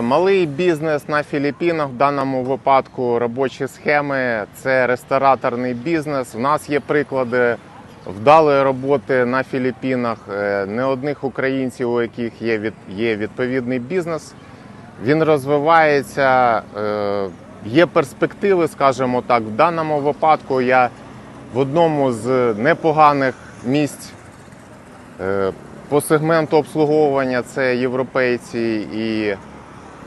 Малий бізнес на Філіппінах в даному випадку робочі схеми це рестораторний бізнес. У нас є приклади вдалої роботи на Філіппінах е, не одних українців, у яких є від є відповідний бізнес. Він розвивається, е, є перспективи, скажімо так. В даному випадку я в одному з непоганих місць е, по сегменту обслуговування це європейці і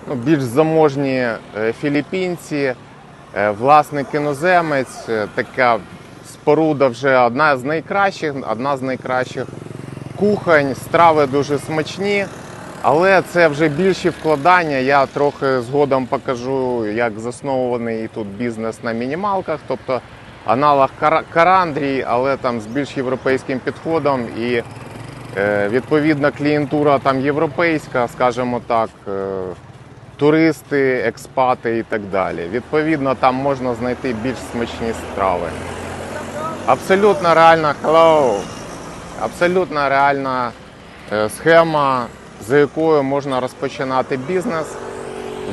ну, більш заможні е, філіппінці, Е, власник іноземець, е, така споруда вже одна з найкращих, одна з найкращих кухонь, страви дуже смачні. Але це вже більші вкладання. Я трохи згодом покажу, як засновуваний тут бізнес на мінімалках, тобто аналог Кара- Карандрії, але там з більш європейським підходом і відповідна клієнтура там європейська, скажімо так, туристи, експати і так далі. Відповідно, там можна знайти більш смачні страви. Абсолютно реальна hello. Абсолютно реальна е, схема, за якою можна розпочинати бізнес,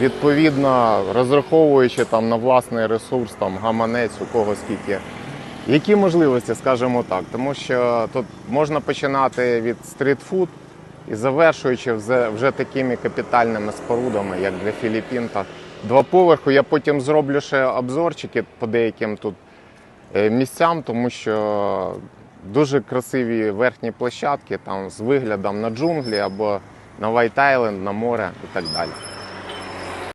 відповідно розраховуючи там на власний ресурс, там гаманець, у кого скільки. Які можливості, скажімо так, тому що тут можна починати від стрітфуд і завершуючи вже, вже такими капітальними спорудами, як для Філіппін. Та два поверху. Я потім зроблю ще обзорчики по деяким тут е, місцям, тому що дуже красиві верхні площадки там з виглядом на джунглі або на Вайт Айленд, на море і так далі.